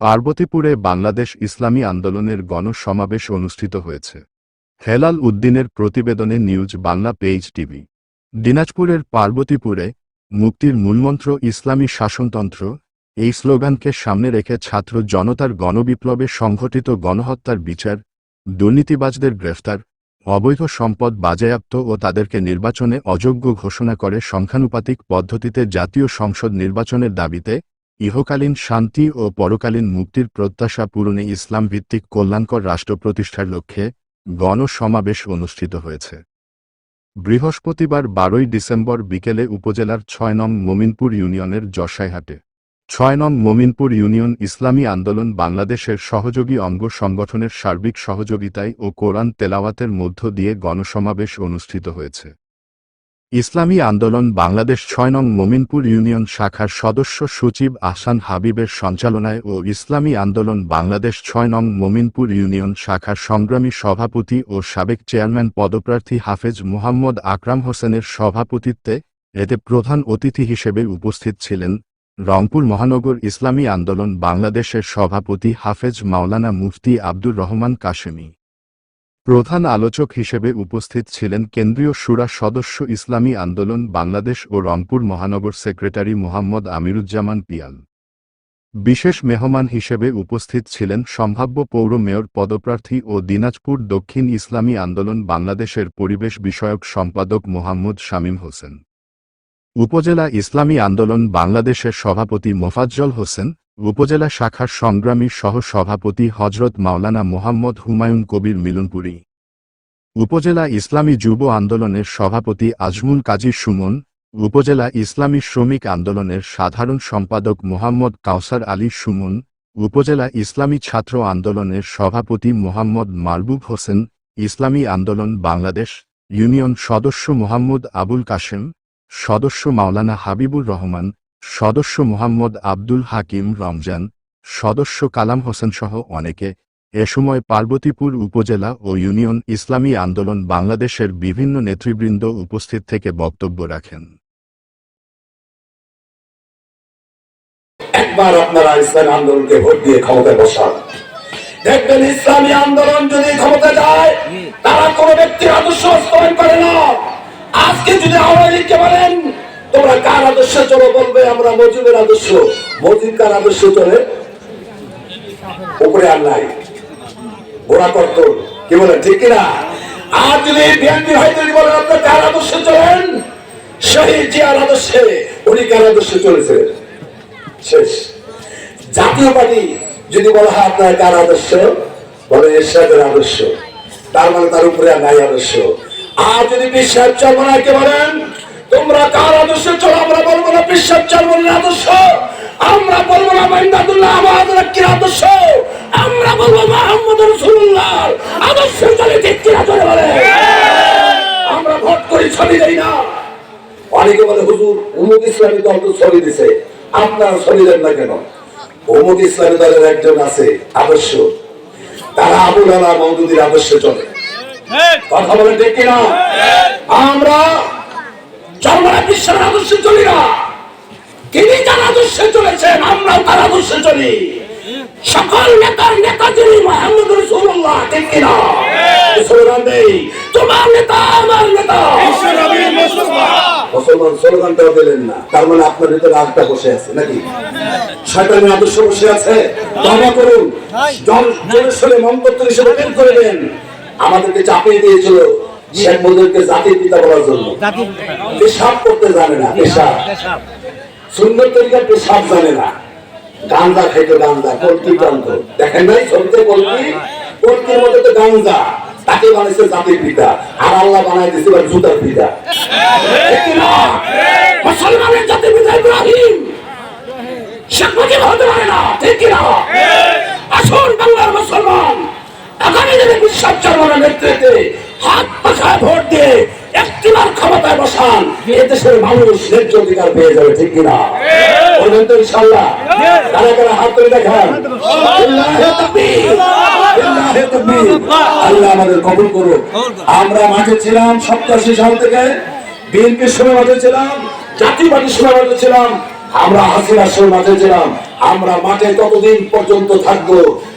পার্বতীপুরে বাংলাদেশ ইসলামী আন্দোলনের গণসমাবেশ অনুষ্ঠিত হয়েছে। হেলাল উদ্দিনের প্রতিবেদনে নিউজ বাংলা পেজ টিভি। দিনাজপুরের পার্বতীপুরে, মুক্তির মূলমন্ত্র ইসলামী শাসনতন্ত্র, এই স্লোগানকে সামনে রেখে ছাত্র জনতার গণবিপ্লবে সংঘটিত গণহত্যার বিচার, দুর্নীতিবাজদের গ্রেফতার, অবৈধ সম্পদ বাজেয়াপ্ত ও তাদেরকে নির্বাচনে অযোগ্য ঘোষণা করে সংখ্যানুপাতিক পদ্ধতিতে জাতীয় সংসদ নির্বাচনের দাবিতে ইহকালীন শান্তি ও পরকালীন মুক্তির প্রত্যাশা পূরণে ইসলাম ভিত্তিক কল্যাণকর রাষ্ট্র প্রতিষ্ঠার লক্ষ্যে গণসমাবেশ অনুষ্ঠিত হয়েছে। বৃহস্পতিবার বারোই ডিসেম্বর বিকেলে উপজেলার ছয় নং মোমিনপুর ইউনিয়নের জসাইহাটে ছয় নং মোমিনপুর ইউনিয়ন ইসলামী আন্দোলন বাংলাদেশের সহযোগী অঙ্গ সংগঠনের সার্বিক সহযোগিতায় ও কোরআন তেলাওয়াতের মধ্য দিয়ে গণসমাবেশ অনুষ্ঠিত হয়েছে। ইসলামী আন্দোলন বাংলাদেশ ছয় নং মোমিনপুর ইউনিয়ন শাখার সদস্য সচিব আহসান হাবিবের সঞ্চালনায় ও ইসলামী আন্দোলন বাংলাদেশ ছয় নং মোমিনপুর ইউনিয়ন শাখার সংগ্রামী সভাপতি ও সাবেক চেয়ারম্যান পদপ্রার্থী হাফেজ মুহাম্মদ আকরাম হোসেনের সভাপতিত্বে এতে প্রধান অতিথি হিসেবে উপস্থিত ছিলেন রংপুর মহানগর ইসলামী আন্দোলন বাংলাদেশের সভাপতি হাফেজ মাওলানা মুফতি আব্দুর রহমান কাশেমি। প্রধান আলোচক হিসেবে উপস্থিত ছিলেন কেন্দ্রীয় সুরা সদস্য ইসলামী আন্দোলন বাংলাদেশ ও রংপুর মহানগর সেক্রেটারি মোহাম্মদ আমিরুজ্জামান পিয়াল। বিশেষ মেহমান হিসেবে উপস্থিত ছিলেন সম্ভাব্য পৌর মেয়র পদপ্রার্থী ও দিনাজপুর দক্ষিণ ইসলামী আন্দোলন বাংলাদেশের পরিবেশ বিষয়ক সম্পাদক মোহাম্মদ শামীম হোসেন। উপজেলা ইসলামী আন্দোলন বাংলাদেশের সভাপতি মোফাজ্জল হোসেন উপজেলা শাখার সংগ্রামী সহ সভাপতি হজরত মাওলানা মোহাম্মদ হুমায়ুন কবির মিলনপুরী। উপজেলা ইসলামী যুব আন্দোলনের সভাপতি আজমুল কাজী সুমন, উপজেলা ইসলামী শ্রমিক আন্দোলনের সাধারণ সম্পাদক মোহাম্মদ কাউসার আলী সুমন, উপজেলা ইসলামী ছাত্র আন্দোলনের সভাপতি মোহাম্মদ মারবুব হোসেন, ইসলামী আন্দোলন বাংলাদেশ ইউনিয়ন সদস্য মোহাম্মদ আবুল কাশেম, সদস্য মাওলানা হাবিবুর রহমান সদস্য মোহাম্মদ আব্দুল হাকিম রমজান, সদস্য কালাম হোসেন সহ অনেকে এ সময় পার্বতীপুর উপজেলা ও ইউনিয়ন ইসলামী আন্দোলন বাংলাদেশের বিভিন্ন নেতৃবৃন্দ উপস্থিত থেকে বক্তব্য রাখেন। একবার আপনারা ইসলামী আন্দোলনকে ভোট দিয়ে বসান। দেখবেন ইসলামী আন্দোলন যদি ক্ষমতা যায়, তারা ব্যক্তির আদর্শ করে না। আজকে যদি আওয়ামী লীগকে বলেন তোমরা কার আদর্শে চলো বলবে? আমরা মজুদের আদর্শ। মজুদ কার আদর্শে চলে? উপরে আর নাই। গোড়া কর্ত কি বলেন ঠিক কিনা আর যদি বিএনপি হয়, যদি বলেন, আপনার কার আদর্শে চলেন? শহীদ জিয়ার আদর্শে, উনি কার আদর্শে চলেছিলেন শেষ। জাতীয় পার্টি যদি বলা হয়, আপনার কার আদর্শ? বলে এরশাদের আদর্শ। তার মানে তার উপরে আর নাই আদর্শ। আর যদি বিশ্বাস চর্মনাকে বলেন? তোমরা কার আদর্শ? চলো আমরা বলব না বিশ্বাস চর্মনের আদর্শ। আমরা বলব না মাইন্দাদুল্লাহ আমাদের কি আদর্শ। আমরা বলব মোহাম্মদ রসুল্লাহ আদর্শ চলে কিনা চলে বলে। আমরা ভোট করি ছবি দেই না। অনেকে বলে হুজুর উমুক ইসলামী দল তো ছবি দিছে। আপনারা ছবি দেন না কেন? অমুক ইসলামী দলের একজন আছে আদর্শ। তারা আবুল আলা মৌদুদির আদর্শে চলে। কথা বলে ঠিক কিনা? আমরা চরমরা বিশ্বের আদর্শে চলি না। তিনি তার আদর্শে চলেছেন আমরাও তার আদর্শে চলি। সকল নেতার নেতা যিনি মোহাম্মদ রসুল্লাহ ঠিক কিনা? স্লোগান দেই তোমার নেতা আমার নেতা। মুসলমান স্লোগানটাও দিলেন না। তার মানে আপনার ভিতরে আগটা বসে আছে নাকি? শয়তানের আদর্শ বসে আছে। দমা করুন মন্তব্য হিসেবে বের করে দেন। আমাদেরকে চাপিয়ে দিয়েছিল। শেখ মুজিবকে জাতির পিতা বলার জন্য। পেশাব করতে জানে না পেশাব সুন্দর তরিকার পেশাব জানে না। গান্দা খাইতো গান্দা কলকি টানত দেখেন নাই ছবিতে কলকি কলকির মধ্যে তো গান্দা তাকে বানাইছে জাতির পিতা। আর আল্লাহ বানাই দিয়েছে জুতার পিতা। না? মুসলমানের জাতির পিতা ইব্রাহিম। শেখ মুজিব হতে পারে না ঠিক কি না? আসুন বাংলার মুসলমান। আগামী দিনে বিশ্বাস চর্মানের নেতৃত্বে হাত পাখায় ভোট দিয়ে একটিবার ক্ষমতায় বসান এদেশের মানুষ ন্যায্য অধিকার পেয়ে যাবে ঠিক কিনা? বলবেন তো ইনশাল্লাহ কারা হাত তুলে দেখান। আল্লাহ আমাদের কবুল করুন আমরা মাঠে ছিলাম সপ্তাশি সাল থেকে বিএনপির সময় মাঠে ছিলাম জাতীয় পার্টির সময় মাঠে ছিলাম আমরা হাসিনা সেই মাঠে ছিলাম। আমরা মাঠে ততদিন পর্যন্ত থাকব,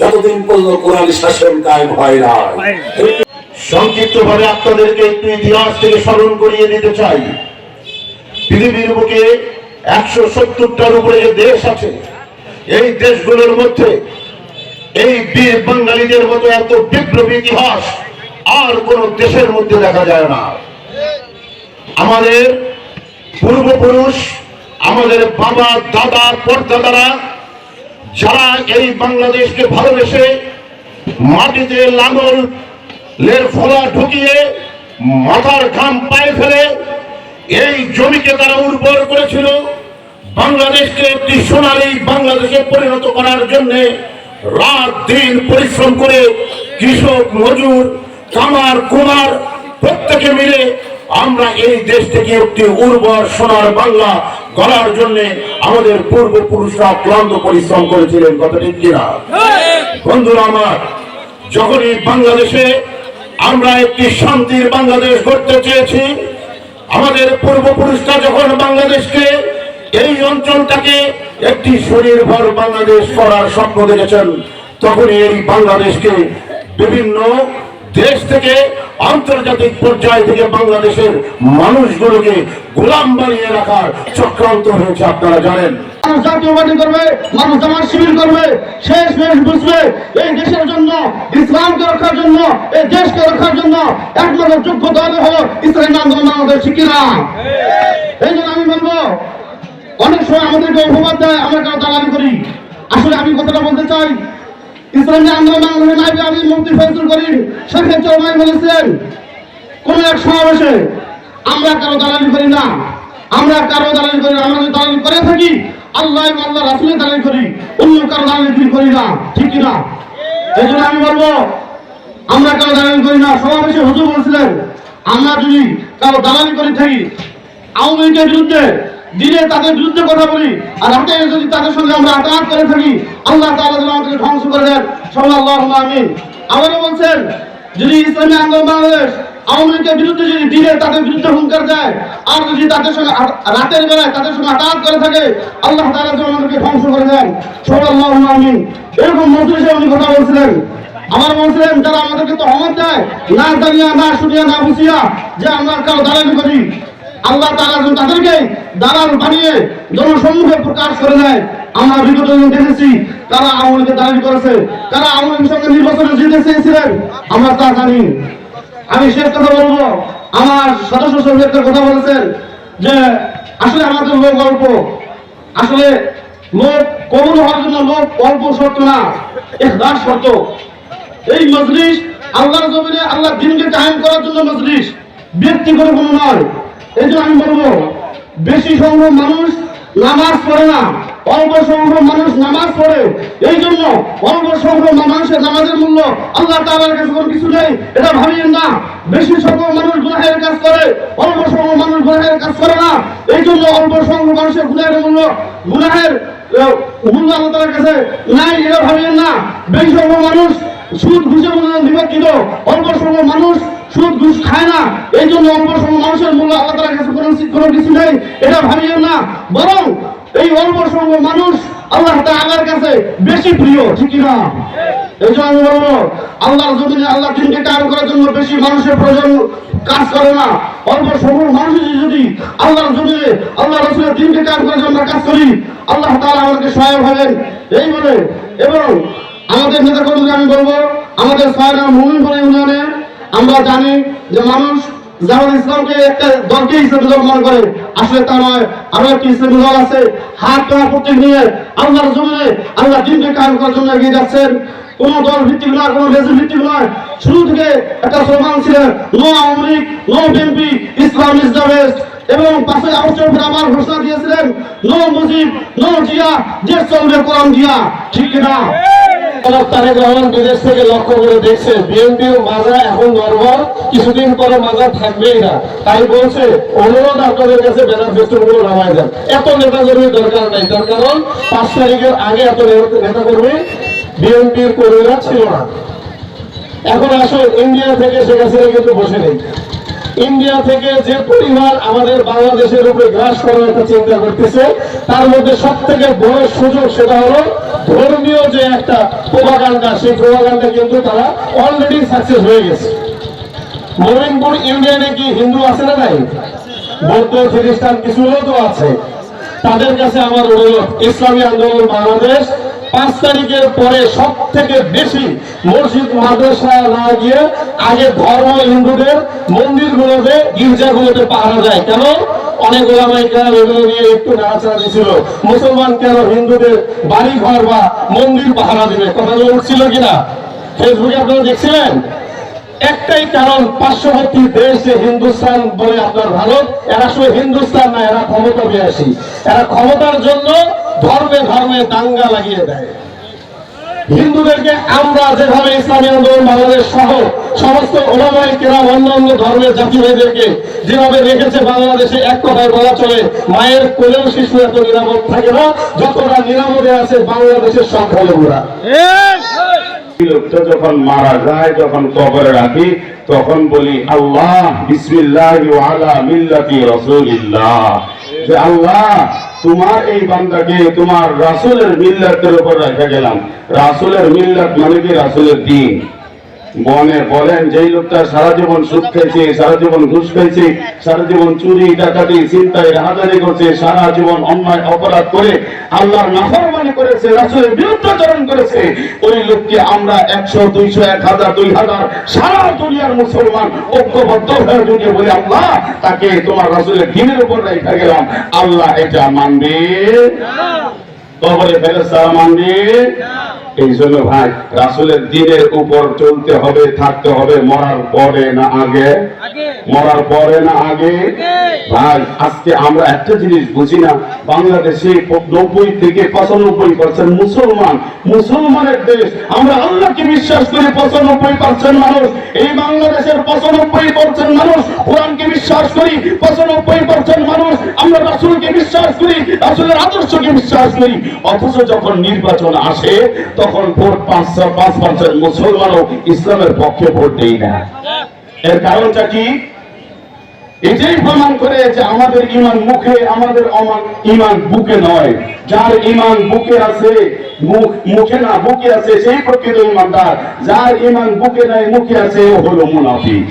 যতদিন পর্যন্ত কোরআন শাসন কায়েম হয় না। সংক্ষিপ্ত ভাবে আপনাদেরকে একটু ইতিহাস থেকে স্মরণ করিয়ে দিতে চাই। পৃথিবীর বুকে একশো সত্তরটার উপরে যে দেশ আছে, এই দেশগুলোর মধ্যে এই বীর বাঙালিদের মতো এত বিপ্লবী ইতিহাস আর কোন দেশের মধ্যে দেখা যায় না। আমাদের পূর্বপুরুষ আমাদের বাবা, দাদা, পর্দাদারা, যারা এই বাংলাদেশকে ভালোবেসে মাটিতে লাঙল, লের ফলা ঢুকিয়ে মাথার ঘাম পায়ে ফেলে এই জমিকে তারা উর্বর করেছিল, বাংলাদেশকে একটি সোনালী বাংলাদেশে পরিণত করার জন্য রাত দিন পরিশ্রম করে কৃষক, মজুর, কামার, কুমার, প্রত্যেকে মিলে আমরা এই দেশ থেকে একটি উর্বর সোনার বাংলা গড়ার জন্য আমাদের পূর্বপুরুষরা ক্লান্ত পরিশ্রম করেছিলেন ঠিক কিনা? বন্ধুরা আমার যখনই বাংলাদেশে আমরা একটি শান্তির বাংলাদেশ গড়তে চেয়েছি, আমাদের পূর্বপুরুষরা যখন বাংলাদেশকে এই অঞ্চলটাকে একটি স্বনির্ভর বাংলাদেশ করার স্বপ্ন দেখেছেন, তখনই এই বাংলাদেশকে বিভিন্ন দেশ থেকে আন্তর্জাতিক পর্যায় থেকে বাংলাদেশের মানুষগুলোকে গোলাম বানিয়ে রাখার চক্রান্ত হয়েছে, আপনারা জানেন। করবে শিবির করবে, শেষ বুঝবে, এই দেশের জন্য জন্য, এই জন্য আমাদের এই জন্য আমি বলব, অনেক সময় আমরা করি? আসলে আমি কথাটা বলতে চাই ইসলামী আন্দোলন বাংলাদেশের নাইবে আমি বলেছেন, কোন এক সমাবেশে আমরা কারও দালালি করি না, আমরা কারও দালালি করি না, আমরা যদি দালালি করে থাকি, আল্লাহ আল্লাহ রাসুলের দালালি করি, অন্য কারও দালালি করি না, ঠিক কিনা? এই জন্য আমি বলব, আমরা কারও দালালি করি না। সমাবেশে হুজুর বলছিলেন, আমরা যদি কারও দালালি করে থাকি, আওয়ামী লীগের বিরুদ্ধে দিনে তাদের বিরুদ্ধে কথা বলি, আর রাতে যদি তাদের সঙ্গে আমরা আঘাত করে থাকি, আল্লাহ তাআলা যেন আমাদেরকে ধ্বংস করে দেন। সাল্লাল্লাহু আমিন। আবারও বলছেন, যদি ইসলামী আন্দোলন বাংলাদেশ আওয়ামী লীগের বিরুদ্ধে যদি দিনে তাদের বিরুদ্ধে হুঙ্কার দেয়, আর যদি তাদের সঙ্গে রাতের বেলায় তাদের সঙ্গে আঘাত করে থাকে, আল্লাহ তাআলা আমাদেরকে ধ্বংস করে দেন। সাল্লাল্লাহু আমিন। এরকম মজলিসে উনি কথা বলছিলেন আমার বলছিলেন, যারা আমাদেরকে তো অমত দেয়, না জানিয়া, না শুনিয়া, না বুঝিয়া, যে আমরা কারও দালালি করি আল্লাহ যেন তাদেরকে দালাল বানিয়ে জনসম্মুখে প্রকাশ করে দেয়, আমরা বিগত দেখেছি তারা আওয়ামী লীগের দালালি করেছে তারা আওয়ামী লীগের সঙ্গে নির্বাচনে জিতে চেয়েছিলেন, আমরা তা জানি। আমি শেষ কথা বলব, আমার সদস্য সভ্যের কথা বলেছেন যে, আসলে আমাদের লোক গল্প আসলে লোক কবুল হওয়ার জন্য লোক অল্প শর্ত না এখদার শর্ত। এই মজলিস আল্লাহর জমিনে আল্লাহ দিনকে কায়েম করার জন্য মজলিস। ব্যক্তি করে কোনো নয়। জন্য আমি বলব, বেশি সংখ্যক মানুষ নামাজ পড়ে না, অল্প সংখ্যক মানুষ নামাজ পড়ে। এই জন্য অল্প সংখ্যক মানুষের নামাজের মূল্য আল্লাহ তাআলার কাছে কোনো কিছু নেই, এটা ভাবিয়েন না। বেশি সংখ্যক মানুষ গুনাহের কাজ করে, অল্প সংখ্যক মানুষ গুনাহের কাজ করে না। এই জন্য অল্প সংখ্যক মানুষের গুনাহের মূল্য গুনাহের মূল্য আল্লাহ তাআলার কাছে নাই, এটা ভাবিয়েন না। বেশি সংখ্যক মানুষ সুদ ঘুষের মূল্য নিমজ্জিত। অল্প সংখ্যক মানুষ সুদ ঘুষ খায় না। এই জন্য অল্প সংখ্যক মানুষের মূল্য তাআলার কাছে কোনো কিছু নেই। এটা ভাবিয়েন না। বরং এই অল্প সংখ্যক মানুষ আল্লাহ তাআলার কাছে বেশি প্রিয়, ঠিক না এই জন্য আমি বলব, আল্লাহর জমিনে আল্লাহ দিনকে কায়েম করার জন্য বেশি মানুষের প্রয়োজন কাজ করে না। অল্প সংখ্যক মানুষ যদি আল্লাহর জমিনে আল্লাহ রসুলের দিনকে কায়েম করার জন্য কাজ করি, আল্লাহ তাআলা আমাদেরকে সহায়ক হবেন। এই বলে, এবং আমাদের নেতা কর্মীকে আমি বলব, আমাদের নাম মুমিনপুর ইউনিয়নে আমরা জানি যে মানুষ যেমন ইসলামকে একটা দলকে ইসলামী দল মনে করে। আসলে তা নয় আরও একটি ইসলামী দল আছে। হাত পাওয়া প্রত্যেক নিয়ে আল্লাহর জমিনে আল্লাহ দিনকে কায়েম করার জন্য এগিয়ে যাচ্ছেন। কোন দল ভিত্তিক নয়, কোন রেজিম ভিত্তিক নয়। শুরু থেকে একটা স্লোগান ছিল no Awami League no BNP, Islam is the best. এবং পাশে আগস্টের পরে আবার ঘোষণা দিয়েছিলেন নো মুজিব নো জিয়া, যে চলবে কোরআন জিয়া ঠিক কিনা? এখন ইন্ডিয়া থেকে বসে নেই। ইন্ডিয়া থেকে যে পরিমাণ আমাদের বাংলাদেশের উপরে গ্রাস করার একটা চিন্তা করতেছে, তার মধ্যে সব থেকে বড় সুযোগ সেটা হলো ধর্মীয় যে একটা প্রভাকাণ্ডা সেই প্রভাকাণ্ডা কিন্তু তারা অলরেডি সাকসেস হয়ে গেছে। মমিনপুর ইউনিয়নে কি হিন্দু আছে না নাই? বৌদ্ধ, খ্রিস্টান কিছু তো আছে। তাদের কাছে আমার অনুরোধ, ইসলামী আন্দোলন বাংলাদেশ পাঁচ তারিখের পরে সব থেকে বেশি মসজিদ, মাদ্রাসা না গিয়ে আগে ধর্ম হিন্দুদের মন্দিরগুলোতে, গির্জাগুলোতে পাহারা যায় কেন? অনেক ওলামাই কেন এগুলো নিয়ে একটু নাড়াচাড়া দিছিল মুসলমান কেন হিন্দুদের বাড়ি ঘর বা মন্দির পাহারা দিবে? কথাগুলো উঠছিল কিনা? ফেসবুকে আপনারা দেখছিলেন? একটাই কারণ, পার্শ্ববর্তী দেশ যে হিন্দুস্তান বলে আপনার ভারত এরা শুধু হিন্দুস্তান না, এরা ক্ষমতা আসি এরা ক্ষমতার জন্য ধর্মে ধর্মে দাঙ্গা লাগিয়ে দেয়। হিন্দুদেরকে আমরা যেভাবে ইসলামী আন্দোলন, বাংলাদেশ সহ সমস্ত ওলামাই কেরাম অন্য অন্য ধর্মের জাতি ভাইদেরকে যেভাবে রেখেছে বাংলাদেশে, এক কথায় বলা চলে, মায়ের কোলেও শিশু এত নিরাপদ থাকে না, যতটা নিরাপদে আছে বাংলাদেশের সংখ্যালঘুরা যখন মারা যায়, যখন কবরে রাখি, তখন বলি, আল্লাহ, বিসমিল্লাহ আলা মিল্লাতি রাসূলিল্লাহ। যে আল্লাহ, তোমার এই বান্দাকে তোমার রাসুলের মিল্লাতের উপর রেখে গেলাম। রাসুলের মিল্লাত মানে কি? রাসুলের দিন। মনে বলেন যেই লোকটা সারা জীবন সুদ খাইছে সারা জীবন ঘুষ খাইছে সারা জীবন চুরি ডাকাতি চিন্তায় রাহাজারি করছে সারা জীবন অন্যায় অপরাধ করে আল্লাহর নাফরমানি করেছে রাসূলের বিরুদ্ধাচরণ করেছে। ওই লোককে আমরা একশো দুইশো এক হাজার দুই হাজার সারা দুনিয়ার মুসলমান ঐক্যবদ্ধ হয়ে যদি বলে আল্লাহ তাকে তোমার রাসূলের দিনের উপর রেখে গেলাম। আল্লাহ এটা মানবে? কবরে ফেরেস্তা মানবে? এই জন্য ভাই রাসুলের দিনের উপর চলতে হবে থাকতে হবে মরার পরে না আগে। মরার পরে না আগে? ভাই আজকে আমরা একটা জিনিস বুঝি না বাংলাদেশে নব্বই থেকে পঁচানব্বই পার্সেন্ট মুসলমান মুসলমানের দেশ। আমরা আল্লাহকে বিশ্বাস করি পঁচানব্বই পার্সেন্ট মানুষ। এই বাংলাদেশের পঁচানব্বই পার্সেন্ট মানুষ কোরআনকে বিশ্বাস করি পঁচানব্বই পার্সেন্ট মানুষ। আমরা রাসুলকে বিশ্বাস করি রাসুলের আদর্শকে বিশ্বাস করি। অথচ যখন নির্বাচন আসে তখন ভোট পাঁচ পাঁচ পার্সেন্ট মুসলমানও ইসলামের পক্ষে ভোট দেই না। এর কারণটা কি? এটাই প্রমাণ করে যে আমাদের ইমান মুখে, আমাদের ইমান বুকে নয়। যার ইমান বুকে আছে, মুখ, মুখে না, বুকে আছে, সেই প্রকৃত ইমানদার। যার ইমান বুকে নাই, মুখে আছে হলো মুনাফিক।